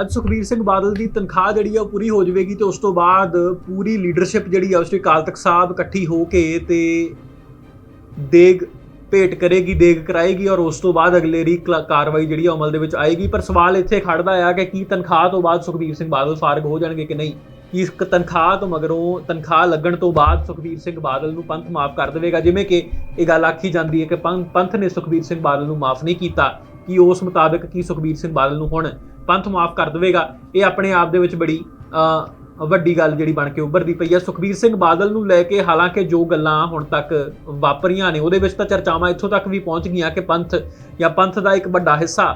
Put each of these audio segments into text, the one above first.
ਅੱਜ ਸੁਖਬੀਰ ਸਿੰਘ ਬਾਦਲ ਦੀ ਤਨਖਾਹ ਜਿਹੜੀ ਆ ਉਹ ਪੂਰੀ ਹੋ ਜਾਵੇਗੀ ਤੇ ਉਸ ਤੋਂ ਬਾਅਦ ਪੂਰੀ ਲੀਡਰਸ਼ਿਪ ਜਿਹੜੀ ਆ, ਉਸ ਦੀ ਅਕਾਲ ਤਖਤ ਸਾਹਿਬ ਇਕੱਠੀ ਹੋ ਕੇ ਤੇ ਦੇਗ ਭੇਟ ਕਰੇਗੀ, ਦੇਗ ਕਰਾਏਗੀ ਔਰ ਉਸ ਤੋਂ ਬਾਅਦ ਅਗਲੇਰੀ ਕਲਾ- ਕਾਰਵਾਈ ਜਿਹੜੀ ਆ ਅਮਲ ਦੇ ਵਿੱਚ ਆਏਗੀ। ਪਰ ਸਵਾਲ ਇੱਥੇ ਖੜਦਾ ਆ ਕਿ ਕੀ ਤਨਖਾਹ ਤੋਂ ਬਾਅਦ ਸੁਖਬੀਰ ਸਿੰਘ ਬਾਦਲ ਫਾਰਗ ਹੋ ਜਾਣਗੇ ਕਿ ਨਹੀਂ? ਕੀ ਇਸ ਤਨਖਾਹ ਤੋਂ ਮਗਰੋਂ ਤਨਖਾਹ ਲੱਗਣ ਤੋਂ ਬਾਅਦ ਸੁਖਬੀਰ ਸਿੰਘ ਬਾਦਲ ਨੂੰ ਪੰਥ ਮਾਫ ਕਰ ਦੇਵੇਗਾ? ਜਿਵੇਂ ਕਿ ਇਹ ਗੱਲ ਆਖੀ ਜਾਂਦੀ ਹੈ ਕਿ ਪੰ- ਪੰਥ ਨੇ ਸੁਖਬੀਰ ਸਿੰਘ ਬਾਦਲ ਨੂੰ ਮਾਫ ਨਹੀਂ ਕੀਤਾ। ਕਿ ਉਸ ਮੁਤਾਬਕ ਕੀ ਸੁਖਬੀਰ ਸਿੰਘ ਬਾਦਲ ਨੂੰ ਹੁਣ ਪੰਥ ਮਾਫ ਕਰ ਦੇਵੇਗਾ। ਇਹ ਆਪਣੇ ਆਪ ਦੇ ਵਿੱਚ ਬੜੀ ਅ, ਵੱਡੀ ਗੱਲ ਜਿਹੜੀ ਬਣ ਕੇ ਉੱਭਰਦੀ ਪਈ ਹੈ। ਸੁਖਬੀਰ ਸਿੰਘ ਬਾਦਲ ਨੂੰ ਲੈ ਕੇ ਹਾਲਾਂਕਿ ਜੋ ਗੱਲਾਂ ਹੁਣ ਤੱਕ ਵਾਪਰੀਆਂ ਨੇ ਉਹਦੇ ਵਿੱਚ ਤਾਂ ਚਰਚਾਵਾਂ ਇੱਥੋਂ ਤੱਕ ਵੀ ਪਹੁੰਚ ਗਈਆਂ ਕਿ ਪੰਥ ਜਾਂ ਪੰਥ ਦਾ ਇੱਕ ਵੱਡਾ ਹਿੱਸਾ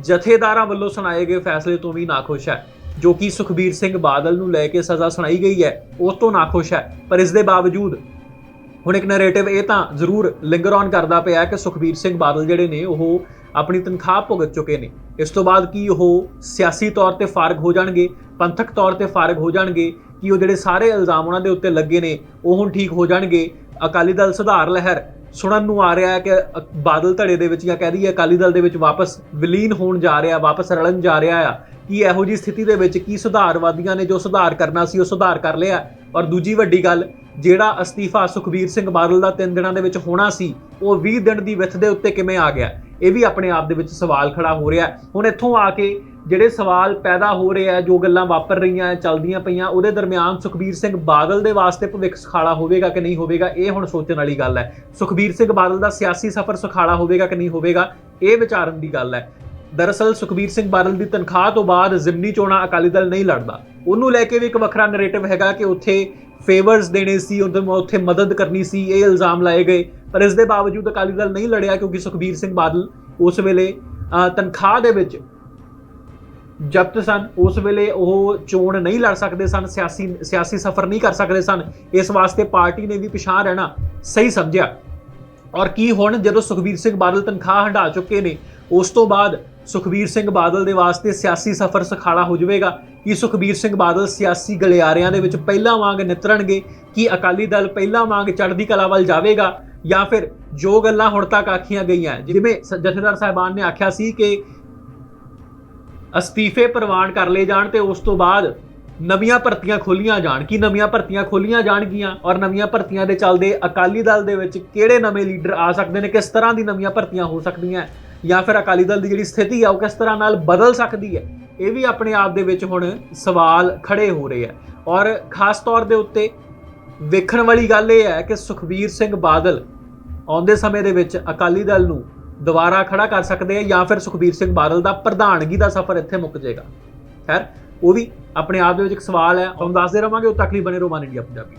ਜਥੇਦਾਰਾਂ ਵੱਲੋਂ ਸੁਣਾਏ ਗਏ ਫੈਸਲੇ ਤੋਂ ਵੀ ਨਾਖੁਸ਼ ਹੈ ਜੋ ਕਿ ਸੁਖਬੀਰ ਸਿੰਘ ਬਾਦਲ ਨੂੰ ਲੈ ਕੇ ਸਜ਼ਾ ਸੁਣਾਈ ਗਈ ਹੈ ਉਸ ਤੋਂ ਨਾਖੁਸ਼ ਹੈ। ਪਰ ਇਸ ਦੇ ਬਾਵਜੂਦ ਹੁਣ ਇੱਕ ਨੈਰੇਟਿਵ ਇਹ ਤਾਂ ਜ਼ਰੂਰ ਲਿੰਗਰ ਔਨ ਕਰਦਾ ਪਿਆ ਕਿ ਸੁਖਬੀਰ ਸਿੰਘ ਬਾਦਲ ਜਿਹੜੇ ਨੇ ਉਹ ਆਪਣੀ ਤਨਖਾਹ ਭੁਗਤ ਚੁੱਕੇ ਨੇ। ਇਸ ਤੋਂ ਬਾਅਦ ਕੀ ਉਹ ਸਿਆਸੀ ਤੌਰ ਤੇ ਫਾਰਗ ਹੋ ਜਾਣਗੇ, ਪੰਥਕ ਤੌਰ ਤੇ ਫਾਰਗ ਹੋ ਜਾਣਗੇ, ਕਿ ਉਹ ਜਿਹੜੇ ਸਾਰੇ ਇਲਜ਼ਾਮ ਉਹਨਾਂ ਦੇ ਉੱਤੇ ਲੱਗੇ ਨੇ, ਉਹ ਹੁਣ ਠੀਕ ਹੋ ਜਾਣਗੇ? ਅਕਾਲੀ ਦਲ ਸੁਧਾਰ ਲਹਿਰ, ਸੁਣਨ ਨੂੰ ਆ ਰਿਹਾ ਹੈ ਕਿ ਬਾਦਲ ਧੜੇ ਦੇ ਵਿੱਚ ਜਾਂ ਕਹਿ ਦਈਏ ਅਕਾਲੀ ਦਲ ਦੇ ਵਿੱਚ ਵਾਪਸ ਵਿਲੀਨ ਹੋਣ ਜਾ ਰਿਹਾ, ਵਾਪਸ ਰਲਣ ਜਾ ਰਿਹਾ ਆ, ਕੀ ਇਹੋ ਜੀ ਸਥਿਤੀ ਦੇ ਵਿੱਚ ਕੀ ਸੁਧਾਰਵਾਦੀਆਂ ਨੇ ਜੋ ਸੁਧਾਰ ਕਰਨਾ ਸੀ, ਉਹ ਸੁਧਾਰ ਕਰ ਲਿਆ? ਔਰ ਦੂਜੀ ਵੱਡੀ ਗੱਲ ਜਿਹੜਾ ਅਸਤੀਫਾ ਸੁਖਬੀਰ ਸਿੰਘ ਬਾਦਲ ਦਾ 3 ਦਿਨਾਂ ਦੇ ਵਿੱਚ ਹੋਣਾ ਸੀ, ਉਹ 20 ਦਿਨ ਦੀ ਵਿੱਥ ਦੇ ਉੱਤੇ ਕਿਵੇਂ ਆ ਗਿਆ? ਇਹ ਵੀ ਆਪਣੇ ਆਪ ਦੇ ਵਿੱਚ ਸਵਾਲ ਖੜਾ ਹੋ ਰਿਹਾ ਹੁਣ ਇੱਥੋਂ ਆ ਕੇ ਜਿਹੜੇ ਸਵਾਲ ਪੈਦਾ ਹੋ ਰਹੇ ਆ, ਜੋ ਗੱਲਾਂ ਵਾਪਰ ਰਹੀਆਂ ਚੱਲਦੀਆਂ ਪਈਆਂ, ਉਹਦੇ ਦਰਮਿਆਨ ਸੁਖਬੀਰ ਸਿੰਘ ਬਾਦਲ ਦੇ ਵਾਸਤੇ ਭਵਿੱਖ ਸੁਖਾਲਾ ਹੋਵੇਗਾ ਕਿ ਨਹੀਂ ਹੋਵੇਗਾ, ਇਹ ਹੁਣ ਸੋਚਣ ਵਾਲੀ ਗੱਲ ਹੈ। ਸੁਖਬੀਰ ਸਿੰਘ ਬਾਦਲ ਦਾ ਸਿਆਸੀ ਸਫ਼ਰ ਸੁਖਾਲਾ ਹੋਵੇਗਾ ਕਿ ਨਹੀਂ ਹੋਵੇਗਾ, ਇਹ ਵਿਚਾਰਨ ਦੀ ਗੱਲ ਹੈ। ਦਰਅਸਲ ਸੁਖਬੀਰ ਸਿੰਘ ਬਾਦਲ ਦੀ ਤਨਖਾਹ ਤੋਂ ਬਾਅਦ ਜ਼ਿਮਨੀ ਚੋਣਾਂ ਅਕਾਲੀ ਦਲ ਨਹੀਂ ਲੜਦਾ। ਉਹਨੂੰ ਲੈ ਕੇ ਵੀ ਇੱਕ ਵੱਖਰਾ ਨੈਰੇਟਿਵ ਹੈਗਾ ਕਿ ਉੱਥੇ ਫੇਵਰਸ ਦੇਣੇ ਸੀ ਉਹਦੇ ਉੱਥੇ ਮਦਦ ਕਰਨੀ ਸੀ, ਇਹ ਇਲਜ਼ਾਮ ਲਾਏ ਗਏ। ਪਰ ਇਸ ਦੇ ਬਾਵਜੂਦ ਅਕਾਲੀ ਦਲ ਨਹੀਂ ਲੜਿਆ, ਕਿਉਂਕਿ ਸੁਖਬੀਰ ਸਿੰਘ ਬਾਦਲ ਉਸ ਵੇਲੇ ਤਨਖਾਹ ਦੇ ਵਿੱਚ ਜ਼ਬਤ ਸਨ। ਉਸ ਵੇਲੇ ਉਹ ਚੋਣ ਨਹੀਂ ਲੜ ਸਕਦੇ ਸਨ, ਸਿਆਸੀ ਸਿਆਸੀ ਸਫ਼ਰ ਨਹੀਂ ਕਰ ਸਕਦੇ ਸਨ। ਇਸ ਵਾਸਤੇ ਪਾਰਟੀ ਨੇ ਵੀ ਪਿਛਾਂ ਰਹਿਣਾ ਸਹੀ ਸਮਝਿਆ। ਔਰ ਕੀ ਹੁਣ ਜਦੋਂ ਸੁਖਬੀਰ ਸਿੰਘ ਬਾਦਲ ਤਨਖਾਹ ਹਟਾ ਚੁੱਕੇ ਨੇ, ਉਸ ਤੋਂ ਬਾਅਦ ਸੁਖਬੀਰ ਸਿੰਘ ਬਾਦਲ ਦੇ ਵਾਸਤੇ ਸਿਆਸੀ ਸਫ਼ਰ ਸਖਾਲਾ ਹੋ ਜਾਵੇਗਾ। ਕਿ ਸੁਖਬੀਰ ਸਿੰਘ ਬਾਦਲ ਸਿਆਸੀ ਗਲਿਆਰਿਆਂ ਦੇ ਵਿੱਚ ਪਹਿਲਾਂ ਵਾਂਗ ਨਿਤਰਨਗੇ? ਕਿ ਅਕਾਲੀ ਦਲ ਪਹਿਲਾਂ ਵਾਂਗ ਚੜ੍ਹਦੀ ਕਲਾ ਵੱਲ ਜਾਵੇਗਾ? ਜਾਂ ਫਿਰ ਜੋ ਗੱਲਾਂ ਹੁਣ ਤੱਕ ਆਖੀਆਂ ਗਈਆਂ, ਜਿਵੇਂ ਜਥੇਦਾਰ ਸਾਹਿਬਾਨ ਨੇ ਆਖਿਆ ਸੀ ਕਿ ਅਸਤੀਫੇ ਪ੍ਰਵਾਨ ਕਰ ਲਏ ਜਾਣ ਤੇ ਉਸ ਤੋਂ ਬਾਅਦ ਨਵੀਆਂ ਭਰਤੀਆਂ ਖੋਲੀਆਂ ਜਾਣ। ਕੀ ਨਵੀਆਂ ਭਰਤੀਆਂ ਖੋਲੀਆਂ ਜਾਣਗੀਆਂ ਔਰ ਨਵੀਆਂ ਭਰਤੀਆਂ ਦੇ ਚੱਲਦੇ ਅਕਾਲੀ ਦਲ ਦੇ ਵਿੱਚ ਕਿਹੜੇ ਨਵੇਂ ਲੀਡਰ ਆ ਸਕਦੇ ਨੇ? ਕਿਸ ਤਰ੍ਹਾਂ ਦੀ ਨਵੀਆਂ ਭਰਤੀਆਂ ਹੋ ਸਕਦੀਆਂ? ਜਾਂ ਫਿਰ ਅਕਾਲੀ ਦਲ ਦੀ ਜਿਹੜੀ ਸਥਿਤੀ ਆ, ਉਹ ਕਿਸ ਤਰ੍ਹਾਂ ਨਾਲ ਬਦਲ ਸਕਦੀ ਹੈ? ਇਹ ਵੀ ਆਪਣੇ ਆਪ ਦੇ ਵਿੱਚ ਹੁਣ ਸਵਾਲ ਖੜੇ ਹੋ ਰਹੇ ਆ। ਔਰ ਖਾਸ ਤੌਰ ਦੇ ਉੱਤੇ ਵੇਖਣ ਵਾਲੀ ਗੱਲ ਇਹ ਹੈ ਕਿ ਸੁਖਬੀਰ ਸਿੰਘ ਬਾਦਲ ਆਉਂਦੇ ਸਮੇਂ ਦੇ ਵਿੱਚ ਅਕਾਲੀ ਦਲ ਨੂੰ ਦੁਬਾਰਾ ਖੜਾ ਕਰ ਸਕਦੇ ਆ ਜਾਂ ਫਿਰ ਸੁਖਬੀਰ ਸਿੰਘ ਬਾਦਲ ਦਾ ਪ੍ਰਧਾਨਗੀ ਦਾ ਸਫ਼ਰ ਇੱਥੇ ਮੁੱਕ ਜਾਏਗਾ। ਖੈਰ, ਉਹ ਵੀ ਆਪਣੇ ਆਪ ਦੇ ਵਿੱਚ ਇੱਕ ਸਵਾਲ ਹੈ। ਤੁਹਾਨੂੰ ਦੱਸਦੇ ਰਵਾਂਗੇ, ਉਹ ਤੱਕ ਲਈ ਬਣੇ ਰੋਮਾਨ ਇੰਡੀਆ ਪੰਜਾਬੀ।